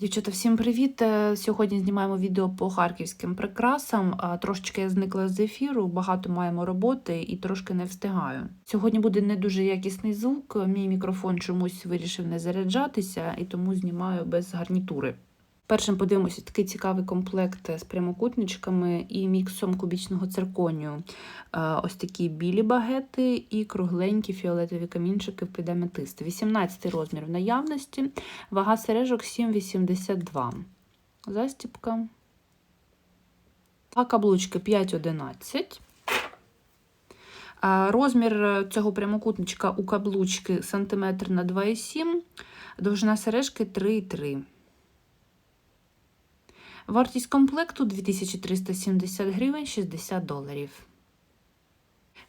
Дівчата, всім привіт! Е, Сьогодні знімаємо відео по харківським прикрасам. А, Трошечки я зникла з ефіру, багато маємо роботи і трошки не встигаю. Сьогодні буде не дуже якісний звук. Мій мікрофон чомусь вирішив не заряджатися, і тому знімаю без гарнітури. Першим подивимося такий цікавий комплект з прямокутничками і міксом кубічного цирконію. Е, Ось такі білі багети і кругленькі фіолетові камінчики в підаметист. 18 розмір в наявності, вага сережок 7,82. Застіпка. А каблучки 5,11. Розмір цього прямокутничка у каблучки сантиметр на 2,7, довжина сережки 3,3. Вартість комплекту 2370 гривень 60 доларів.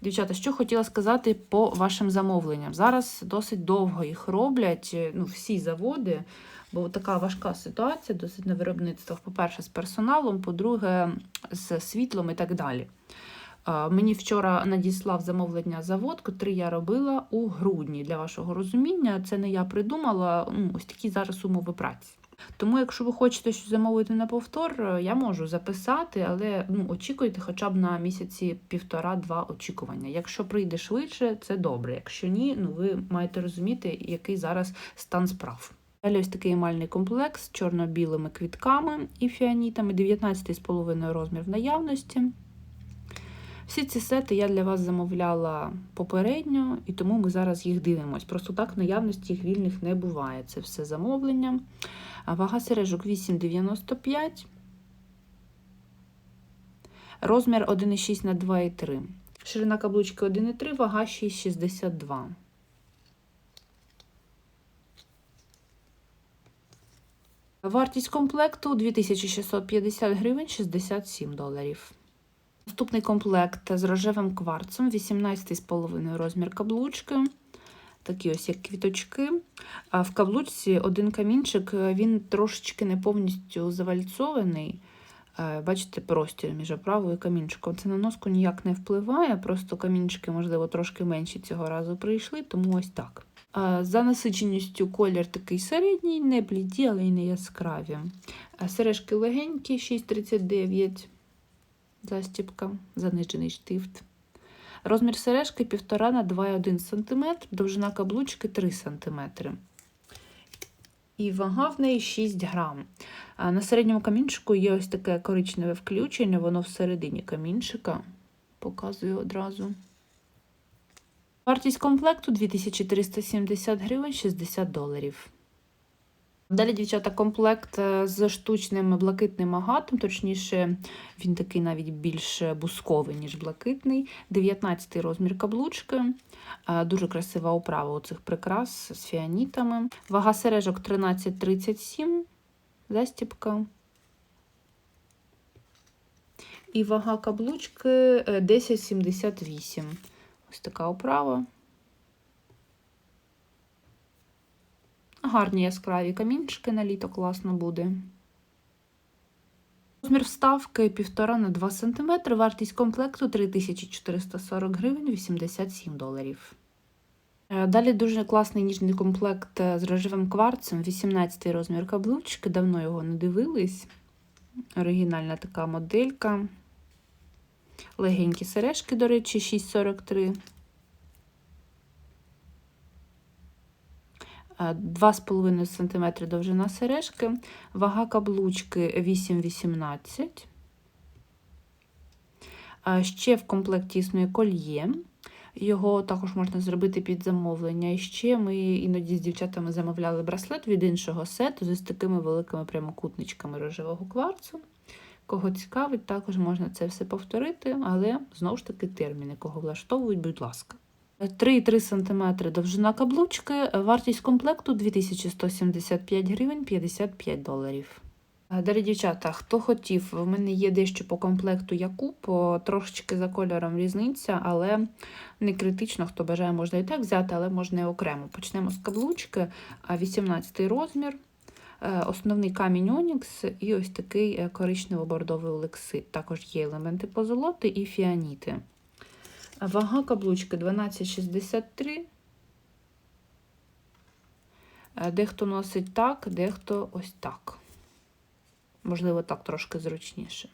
Дівчата, що хотіла сказати по вашим замовленням. Зараз досить довго їх роблять ну, всі заводи, бо така важка ситуація досить на виробництвах. По-перше, з персоналом, по-друге, з світлом і так далі. Е, Мені вчора надіслав замовлення завод, котрий я робила у грудні. Для вашого розуміння, це не я придумала, ну, ось такі зараз умови праці. Тому, якщо ви хочете щось замовити на повтор, е, я можу записати, але ну, очікуйте хоча б на місяці півтора-два очікування. Якщо прийде швидше, це добре. Якщо ні, ну ви маєте розуміти, який зараз стан справ. Далі ось такий емальний комплекс з чорно-білими квітками і фіанітами, 19,5 розмір в наявності. Всі ці сети я для вас замовляла попередньо, і тому ми зараз їх дивимось. Просто так наявності їх вільних не буває. Це все замовлення. А Вага сережок 8,95. Розмір 1,6 на 2,3. Ширина каблучки 1,3, вага 6,62. Вартість комплекту 2650 гривень 67 доларів. Наступний комплект з рожевим кварцем, 18,5 розмір каблучки. Такі ось як квіточки. А в каблучці один камінчик, він трошечки не повністю завальцований. Е, Бачите, простір між оправою і камінчиком. Це на носку ніяк не впливає, просто камінчики, можливо, трошки менші цього разу прийшли, тому ось так. Е, За насиченістю колір такий середній, не бліді, але й не яскраві. Е, Сережки легенькі, 6,39 застіпка, занижений штифт. Розмір сережки 1,5 на 2,1 см, довжина каблучки 3 см. І вага в неї 6 грам. На середньому камінчику є ось таке коричневе включення, воно всередині камінчика. Показую одразу. Вартість комплекту 2370 гривень 60 доларів. Далі, дівчата, комплект е, з штучним блакитним агатом, точніше, він такий навіть більш бусковий, ніж блакитний. 19 розмір каблучки. Е, Дуже красива оправа у цих прикрас з фіанітами. Вага сережок 13,37, застіпка. І вага каблучки е, 10,78. Ось така оправа. Гарні яскраві камінчики на літо класно буде. Розмір вставки 1,5 на 2 см, вартість комплекту 3440 гривень 87 доларів. Е, Далі дуже класний ніжний комплект е, з рожевим кварцем, 18 розмір каблучки, давно його не дивились. Оригінальна така моделька. Легенькі сережки, до речі, 6,43. 2,5 см довжина сережки, вага каблучки 8,18. Ще в комплекті існує кольє. Його також можна зробити під замовлення. І ще ми іноді з дівчатами замовляли браслет від іншого сету з такими великими прямокутничками рожевого кварцу. Кого цікавить, також можна це все повторити, але знову ж таки терміни, кого влаштовують, будь ласка. 3,3 см довжина каблучки, вартість комплекту 2175 гривень 55 доларів. Далі, дівчата, хто хотів, в мене є дещо по комплекту Якуб, трошечки за кольором різниця, але не критично, хто бажає, можна і так взяти, але можна і окремо. Почнемо з каблучки, 18 розмір, основний камінь Онікс і ось такий коричнево-бордовий олексит. Також є елементи позолоти і фіаніти. Вага каблучки 12,63. Дехто носить так, дехто ось так. Можливо, так трошки зручніше.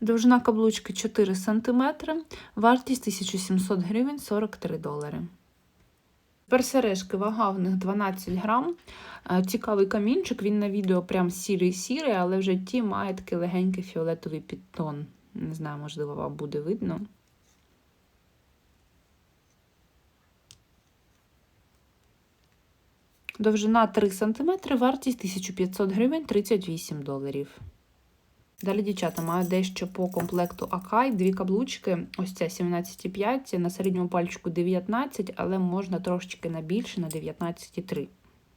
Довжина каблучки 4 см, вартість 1700 гривень 43 долари. Тепер сережки, вага в них 12 грам. Е, Цікавий камінчик, він на відео прям сірий-сірий, але в житті має такий легенький фіолетовий підтон. Не знаю, можливо, вам буде видно. Довжина 3 см, вартість 1500 гривень 38 доларів. Далі, дівчата, маю дещо по комплекту Акай, дві каблучки. Ось ця 17,5, на середньому пальчику 19, але можна трошечки на більше, на 19,3.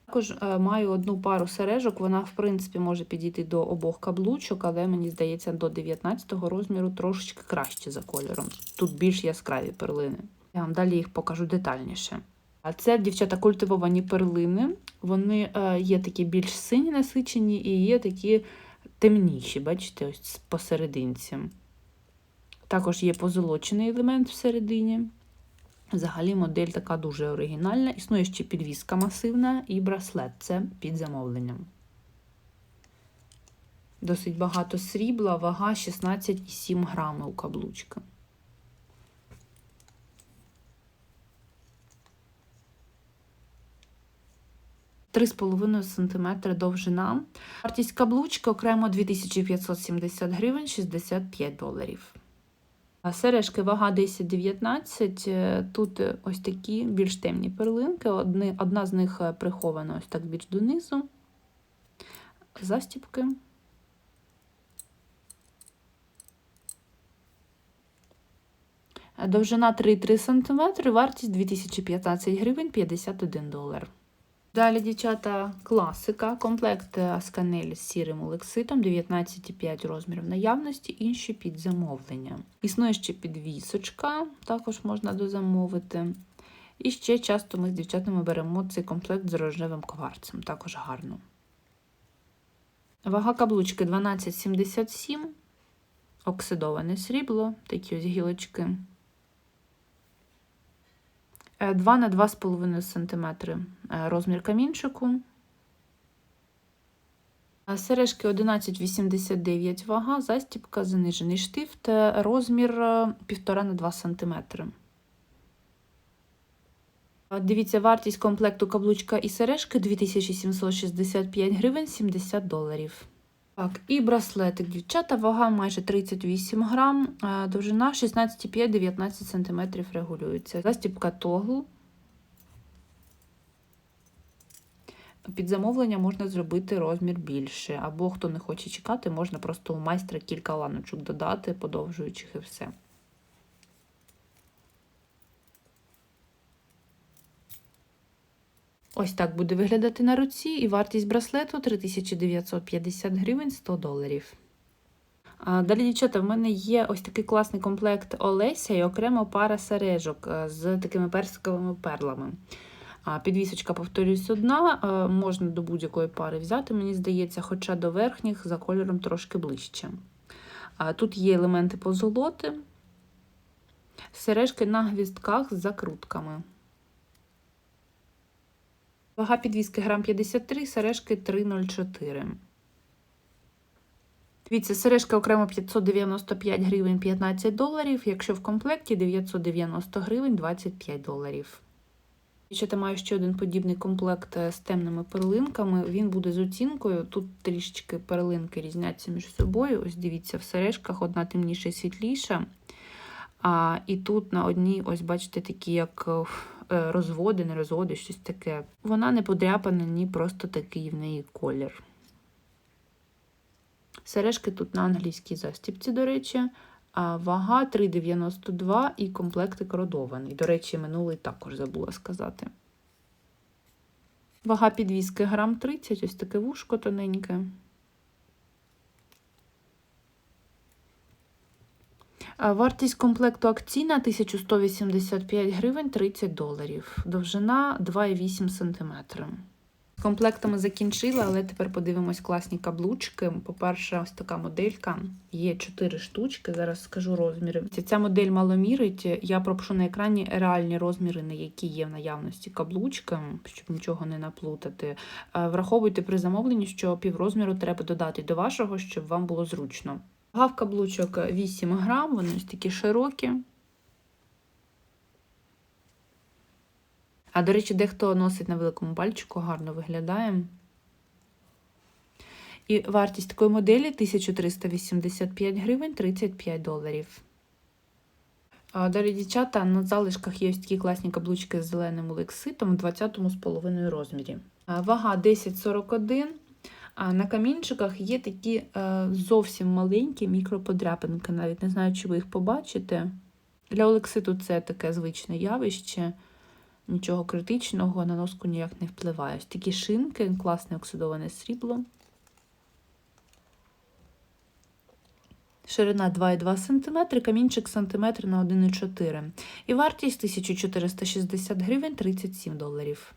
Також е, маю одну пару сережок, вона, в принципі, може підійти до обох каблучок, але мені здається, до 19 розміру трошечки краще за кольором. Тут більш яскраві перлини. Я вам далі їх покажу детальніше. А це, дівчата, культивовані перлини. Вони е, є такі більш сині насичені і є такі темніші, бачите, ось посерединці. Також є позолочений елемент всередині. Взагалі модель така дуже оригінальна. Існує ще підвіска масивна і браслет це під замовленням. Досить багато срібла, вага 16,7 грами у каблучка. Три з половиною см довжина. Вартість каблучки окремо 2570 гривень 65 доларів. Сережки вага 10-19. Тут ось такі більш темні перлинки. Одні, одна з них прихована ось так більш донизу. Застіпки. Довжина 3,3 см, вартість 2015 гривень 51 долар. Далі, дівчата, класика. Комплект Асканель з сірим олекситом, 19,5 розмірів наявності, інші під замовлення. Існує ще підвісочка, також можна дозамовити. І ще часто ми з дівчатами беремо цей комплект з рожевим кварцем, також гарно. Вага каблучки 12,77, оксидоване срібло, такі ось гілочки. 2 на 2,5 см розмір камінчику. Сережки 11,89 вага, застіпка, занижений штифт, розмір 1,5 на 2 см. Дивіться, вартість комплекту каблучка і сережки 2765 гривень 70 доларів. Так, і браслетик, дівчата, вага майже 38 грам, довжина 16,5-19 см регулюється. Застібка тогл. Під замовлення можна зробити розмір більше, або хто не хоче чекати, можна просто у майстра кілька ланочок додати, подовжуючих і все. Ось так буде виглядати на руці, і вартість браслету 3950 гривень 100 доларів. Далі, дівчата, в мене є ось такий класний комплект Олеся і окремо пара сережок е, з такими персиковими перлами. Підвісочка, повторюсь, одна, е, можна до будь-якої пари взяти, мені здається, хоча до верхніх за кольором трошки ближче. Тут є елементи позолоти, сережки на гвістках з закрутками. Вага підвіски грам 53, сережки 3,04. Дивіться, сережка окремо 595 гривень 15 доларів, якщо в комплекті 990 гривень 25 доларів. Ще маю ще один подібний комплект з темними перлинками. Він буде з оцінкою. Тут трішечки перлинки різняться між собою. Ось дивіться, в сережках одна темніша світліша. А, І тут на одній, ось, бачите, такі, як е, розводи, не розводи, щось таке. Вона не подряпана, ні просто такий в неї колір. Сережки тут на англійській застіпці, до речі, а вага 3,92 і комплектик родований. До речі, минулий також забула сказати. Вага підвіски грам 30, ось таке вушко тоненьке. Вартість комплекту акційна 1185 гривень 30 доларів. Довжина 2,8 см. З комплектами закінчила, але тепер подивимось класні каблучки. По-перше, ось така моделька. Є 4 штучки, зараз скажу розміри. Ця модель мало мірить. Я пропишу на екрані реальні розміри, на які є в наявності каблучки, щоб нічого не наплутати. Е, Враховуйте при замовленні, що піврозміру треба додати до вашого, щоб вам було зручно. Вага каблучок 8 грам, вони ось такі широкі. А до речі, дехто носить на великому пальчику, гарно виглядає. І вартість такої моделі 1385 гривень 35 доларів. Далі, дівчата, на залишках є ось такі класні каблучки з зеленим лекситом в 20,5 розмірі. Вага 10,41. А на камінчиках є такі е, зовсім маленькі мікроподряпинки. Навіть не знаю, чи ви їх побачите. Для олекситу це таке звичне явище. Нічого критичного на носку ніяк не впливає. Такі шинки, класне оксидоване срібло. Ширина 2,2 см, камінчик сантиметр на 1,4 І вартість 1460 гривень 37 доларів.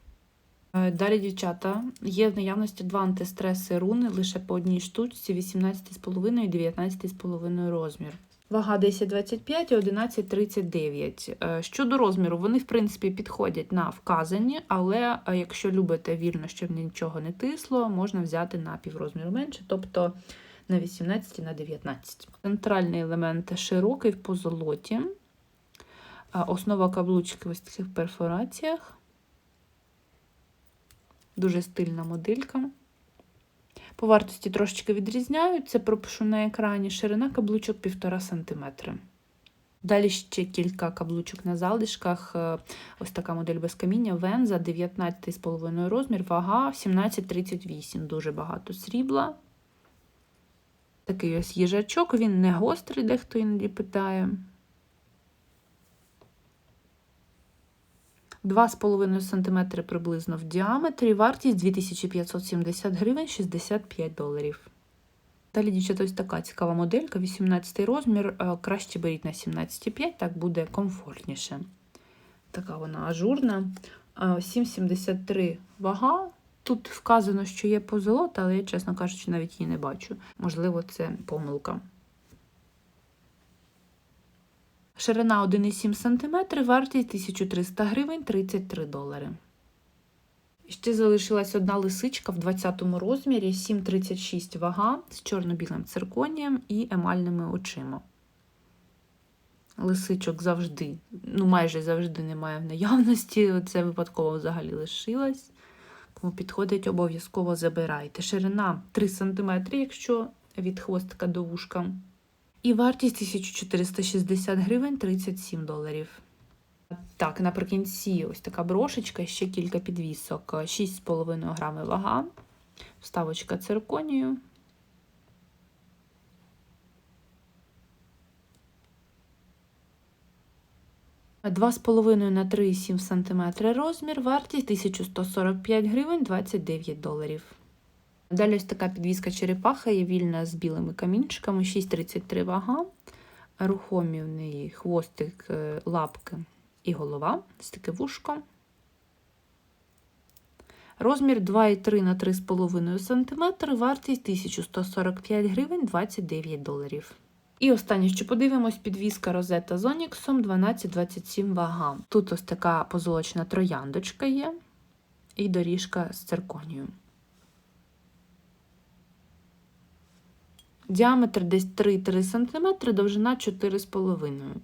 Е, Далі, дівчата, є в наявності два антистреси руни лише по одній штучці 18,5 і 19,5 розмір. Вага 10,25 і 11,39. Е, Щодо розміру, вони, в принципі, підходять на вказані, але е, якщо любите вільно, щоб нічого не тисло, можна взяти на піврозміру менше, тобто на 18 на 19. Центральний елемент широкий в позолоті. Основа каблучки в ось таких перфораціях. Дуже стильна моделька. По вартості трошечки відрізняються, пропишу на екрані ширина каблучок 1,5 см. Далі ще кілька каблучок на залишках. Е, Ось така модель без каміння, венза 19,5 розмір, вага 17,38. Дуже багато срібла. Такий ось їжачок, він не гострий, дехто іноді питає. 2,5 см приблизно в діаметрі, вартість 2570 гривень 65 доларів. Далі, дівчата, ось така цікава моделька, 18 розмір. Е, Краще беріть на 17,5, так буде комфортніше. Така вона ажурна. Е, 7,73 вага. Тут вказано, що є позолота, але я, чесно кажучи, навіть її не бачу. Можливо, це помилка. Ширина 1,7 см, вартість 1300 гривень 33 долари. Ще залишилась одна лисичка в 20 розмірі, 7,36 вага з чорно-білим цирконієм і емальними очима. Лисичок завжди, ну майже завжди немає в наявності. Це випадково взагалі лишилась. Кому підходить, обов'язково забирайте. Ширина 3 см, якщо від хвостика до вушка. І вартість 1460 гривень 37 доларів. Так, наприкінці ось така брошечка, ще кілька підвісок. 6,5 грами вага, вставочка цирконію. Два з половиною на 3,7 см розмір, вартість 1145 гривень 29 доларів. Далі ось така підвіска черепаха є вільна з білими камінчиками, 6,33 вага, рухомі в неї хвостик, е, лапки і голова, ось таке вушко. Розмір 2,3 на 3,5 см, вартість 1145 гривень 29 доларів. І останнє, що подивимось, підвіска розета з Оніксом 12,27 вага. Тут ось така позолочена трояндочка є, і доріжка з цирконію. Діаметр десь 3-3 см, довжина 4,5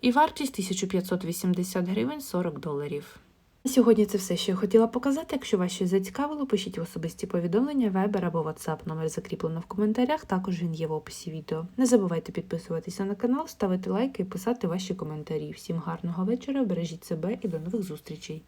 І вартість 1580 гривень 40 доларів. На Сьогодні це все, що я хотіла показати. Якщо вас щось зацікавило, пишіть в особисті повідомлення, Viber або WhatsApp. Номер закріплено в коментарях, також він є в описі відео. Не забувайте підписуватися на канал, ставити лайки і писати ваші коментарі. Всім гарного вечора, бережіть себе і до нових зустрічей!